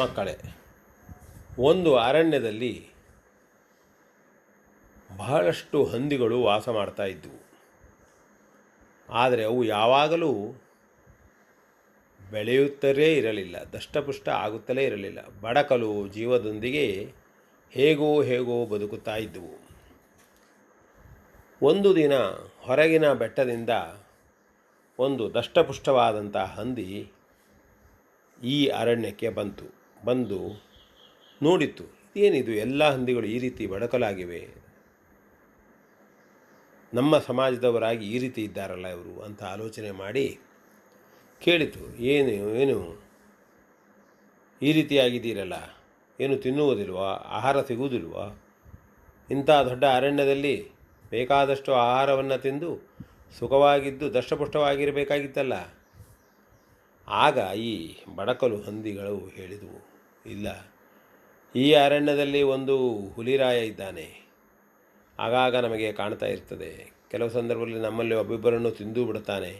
ಮಕ್ಕಳೇ, ಒಂದು ಅರಣ್ಯದಲ್ಲಿ ಬಹಳಷ್ಟು ಹಂದಿಗಳು ವಾಸ ಮಾಡ್ತಾ ಇದ್ದವು ಆದರೆ ಅವು ಯಾವಾಗಲೂ ಬೆಳೆಯುತ್ತಲೇ ಇರಲಿಲ್ಲ, ದಷ್ಟಪುಷ್ಟ ಆಗುತ್ತಲೇ ಇರಲಿಲ್ಲ. ಬಡಕಲು ಜೀವದೊಂದಿಗೆ ಹೇಗೋ ಹೇಗೋ ಬದುಕುತ್ತಾ ಇದ್ದವು ಒಂದು ದಿನ ಹೊರಗಿನ ಬೆಟ್ಟದಿಂದ ಒಂದು ದಷ್ಟಪುಷ್ಟವಾದಂಥ ಹಂದಿ ಈ ಅರಣ್ಯಕ್ಕೆ ಬಂತು. ಬಂದು ನೋಡಿತು, ಏನಿದು ಎಲ್ಲ ಹಂದಿಗಳು ಈ ರೀತಿ ಬಡಕಲಾಗಿವೆ? ನಮ್ಮ ಸಮಾಜದವರಾಗಿ ಈ ರೀತಿ ಇದ್ದಾರಲ್ಲ ಇವರು ಅಂತ ಆಲೋಚನೆ ಮಾಡಿ ಕೇಳಿತು, ಏನು ಏನು? ಈ ರೀತಿಯಾಗಿದ್ದೀರಲ್ಲ, ಏನು ತಿನ್ನುವುದಿಲ್ವಾ? ಆಹಾರ ಸಿಗುವುದಿಲ್ವಾ? ಇಂಥ ದೊಡ್ಡ ಅರಣ್ಯದಲ್ಲಿ ಬೇಕಾದಷ್ಟು ಆಹಾರವನ್ನು ತಿಂದು ಸುಖವಾಗಿದ್ದು ದಷ್ಟಪುಷ್ಟವಾಗಿರಬೇಕಾಗಿತ್ತಲ್ಲ. ಆಗ ಈ ಬಡಕಲು ಹಂದಿಗಳು ಹೇಳಿದವು, ಇಲ್ಲ, ಈ ಅರಣ್ಯದಲ್ಲಿ ಒಂದು ಹುಲಿರಾಯ ಇದ್ದಾನೆ. ಆಗಾಗ ನಮಗೆ ಕಾಣ್ತಾ ಇರ್ತದೆ, ಕೆಲವು ಸಂದರ್ಭದಲ್ಲಿ ನಮ್ಮಲ್ಲಿ ಒಬ್ಬಿಬ್ಬರನ್ನು ತಿಂದು ಬಿಡುತ್ತಾನೆ.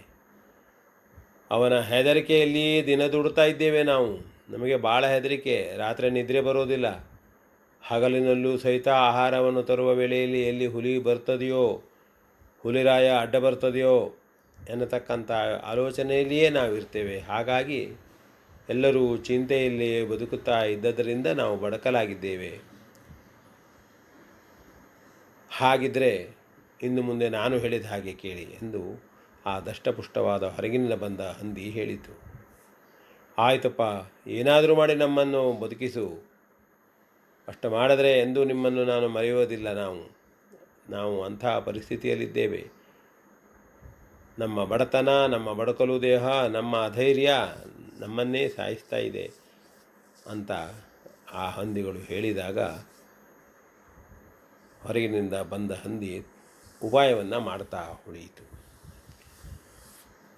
ಅವನ ಹೆದರಿಕೆಯಲ್ಲಿ ದಿನ ದುಡ್ತಾ ಇದ್ದೇವೆ ನಾವು. ನಮಗೆ ಭಾಳ ಹೆದರಿಕೆ, ರಾತ್ರಿ ನಿದ್ರೆ ಬರೋದಿಲ್ಲ. ಹಗಲಿನಲ್ಲೂ ಸಹಿತ ಆಹಾರವನ್ನು ತರುವ ವೇಳೆಯಲ್ಲಿ ಎಲ್ಲಿ ಹುಲಿ ಬರ್ತದೆಯೋ, ಹುಲಿರಾಯ ಅಡ್ಡ ಬರ್ತದೆಯೋ ಎನ್ನತಕ್ಕಂಥ ಆಲೋಚನೆಯಲ್ಲಿಯೇ ನಾವಿರ್ತೇವೆ. ಹಾಗಾಗಿ ಎಲ್ಲರೂ ಚಿಂತೆಯಲ್ಲಿಯೇ ಬದುಕುತ್ತಾ ಇದ್ದದರಿಂದ ನಾವು ಬಡಕಲಾಗಿದ್ದೇವೆ. ಹಾಗಿದ್ದರೆ ಇನ್ನು ಮುಂದೆ ನಾನು ಹೇಳಿದ ಹಾಗೆ ಕೇಳಿ ಎಂದು ಆ ದಷ್ಟಪುಷ್ಟವಾದ ಹೊರಗಿನಿಂದ ಬಂದ ಹಂದಿ ಹೇಳಿತು. ಆಯ್ತಪ್ಪ, ಏನಾದರೂ ಮಾಡಿ ನಮ್ಮನ್ನು ಬದುಕಿಸು. ಅಷ್ಟು ಮಾಡಿದ್ರೆ ಎಂದೂ ನಿಮ್ಮನ್ನು ನಾನು ಮರೆಯೋದಿಲ್ಲ ನಾವು. ನಾವು ಅಂತಹ ಪರಿಸ್ಥಿತಿಯಲ್ಲಿದ್ದೇವೆ. ನಮ್ಮ ಬಡತನ, ನಮ್ಮ ಬಡಕಲು ದೇಹ, ನಮ್ಮ ಅಧೈರ್ಯ ನಮ್ಮನ್ನೇ ಸಾಯಿಸ್ತಾ ಇದೆ ಅಂತ ಆ ಹಂದಿಗಳು ಹೇಳಿದಾಗ ಹೊರಗಿನಿಂದ ಬಂದ ಹಂದಿ ಉಪಾಯವನ್ನು ಮಾಡ್ತಾ ಉಳಿಯಿತು.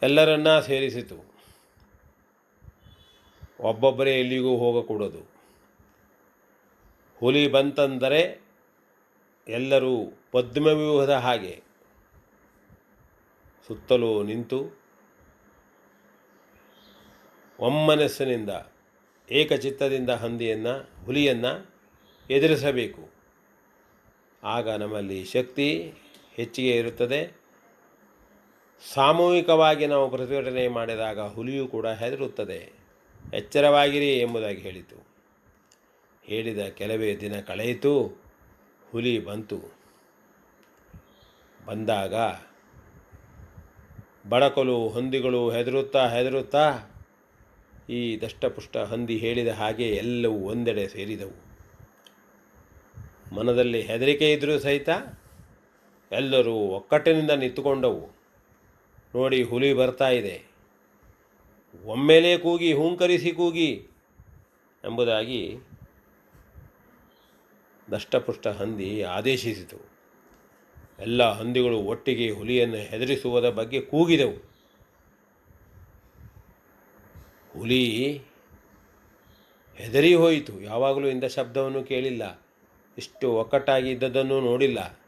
ಎಲ್ಲರನ್ನ ಸೇರಿಸಿತು. ಒಬ್ಬೊಬ್ಬರೇ ಎಲ್ಲಿಗೂ ಹೋಗಕೂಡದು. ಹುಲಿ ಬಂತಂದರೆ ಎಲ್ಲರೂ ಪದ್ಮವ್ಯೂಹದ ಹಾಗೆ ಸುತ್ತಲೂ ನಿಂತು ಒಮ್ಮನಸ್ಸಿನಿಂದ, ಏಕಚಿತ್ತದಿಂದ ಹಂದಿಯನ್ನು, ಹುಲಿಯನ್ನು ಎದುರಿಸಬೇಕು. ಆಗ ನಮ್ಮಲ್ಲಿ ಶಕ್ತಿ ಹೆಚ್ಚಿಗೆ ಇರುತ್ತದೆ. ಸಾಮೂಹಿಕವಾಗಿ ನಾವು ಪ್ರತಿಭಟನೆ ಮಾಡಿದಾಗ ಹುಲಿಯೂ ಕೂಡ ಹೆದರುತ್ತದೆ. ಎಚ್ಚರವಾಗಿರಿ ಎಂಬುದಾಗಿ ಹೇಳಿತು. ಹೇಳಿದ ಕೆಲವೇ ದಿನ ಕಳೆಯಿತು. ಹುಲಿ ಬಂತು. ಬಂದಾಗ ಬಡಕಲು ಹಂದಿಗಳು ಹೆದರುತ್ತಾ ಹೆದರುತ್ತಾ ಈ ದಷ್ಟಪುಷ್ಟ ಹಂದಿ ಹೇಳಿದ ಹಾಗೆ ಎಲ್ಲವೂ ಒಂದೆಡೆ ಸೇರಿದವು. ಮನದಲ್ಲಿ ಹೆದರಿಕೆ ಇದ್ದರೂ ಸಹಿತ ಎಲ್ಲರೂ ಒಕ್ಕಟ್ಟಿನಿಂದ ನಿಂತುಕೊಂಡವು. ನೋಡಿ ಹುಲಿ ಬರ್ತಾ ಇದೆ. ಒಮ್ಮೆಲೇ ಕೂಗಿ ಹೂಂಕರಿಸಿ ಕೂಗಿ ಎಂಬುದಾಗಿ ದಷ್ಟಪುಷ್ಟ ಹಂದಿ ಆದೇಶಿಸಿತು. ಎಲ್ಲ ಹಂದಿಗಳು ಒಟ್ಟಿಗೆ ಹುಲಿಯನ್ನು ಹೆದರಿಸುವುದ ಬಗ್ಗೆ ಕೂಗಿದವು. ಹುಲಿ ಹೆದರಿ ಹೋಯಿತು. ಯಾವಾಗಲೂ ಇಂಥ ಶಬ್ದವನ್ನು ಕೇಳಿಲ್ಲ. ಇಷ್ಟು ಒಕ್ಕಟ್ಟಾಗಿ ಇದ್ದದ್ದನ್ನು ನೋಡಿಲ್ಲ.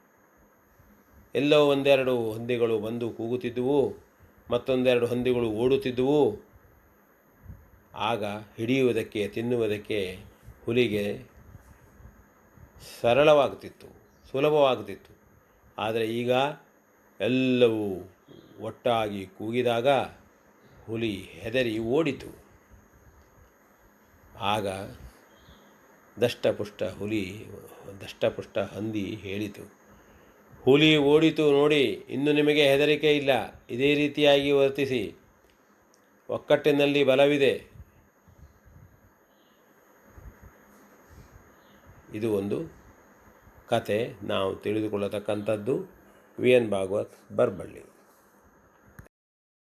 ಎಲ್ಲೋ ಒಂದೆರಡು ಹಂದಿಗಳು ಬಂದು ಕೂಗುತ್ತಿದ್ದುವು, ಮತ್ತೊಂದೆರಡು ಹಂದಿಗಳು ಓಡುತ್ತಿದ್ದುವು. ಆಗ ಹಿಡಿಯುವುದಕ್ಕೆ, ತಿನ್ನುವುದಕ್ಕೆ ಹುಲಿಗೆ ಸರಳವಾಗುತ್ತಿತ್ತು, ಸುಲಭವಾಗುತ್ತಿತ್ತು. ಆದರೆ ಈಗ ಎಲ್ಲವೂ ಒಟ್ಟಾಗಿ ಕೂಗಿದಾಗ ಹುಲಿ ಹೆದರಿ ಓಡಿತು. ಆಗ ದಷ್ಟಪುಷ್ಟ ಹುಲಿ, ದಷ್ಟಪುಷ್ಟ ಹಂದಿ ಹೇಳಿತು, ಹುಲಿ ಓಡಿತು ನೋಡಿ, ಇನ್ನು ನಿಮಗೆ ಹೆದರಿಕೆ ಇಲ್ಲ. ಇದೇ ರೀತಿಯಾಗಿ ವರ್ತಿಸಿ. ಒಕ್ಕಟ್ಟಿನಲ್ಲಿ ಬಲವಿದೆ. ಇದು ಒಂದು ಕತೆ ನಾವು ತಿಳಿದುಕೊಳ್ಳತಕ್ಕಂಥದ್ದು ವಿ ಎನ್ ಭಾಗವತ್ ಬರ್ಬಳ್ಳಿ.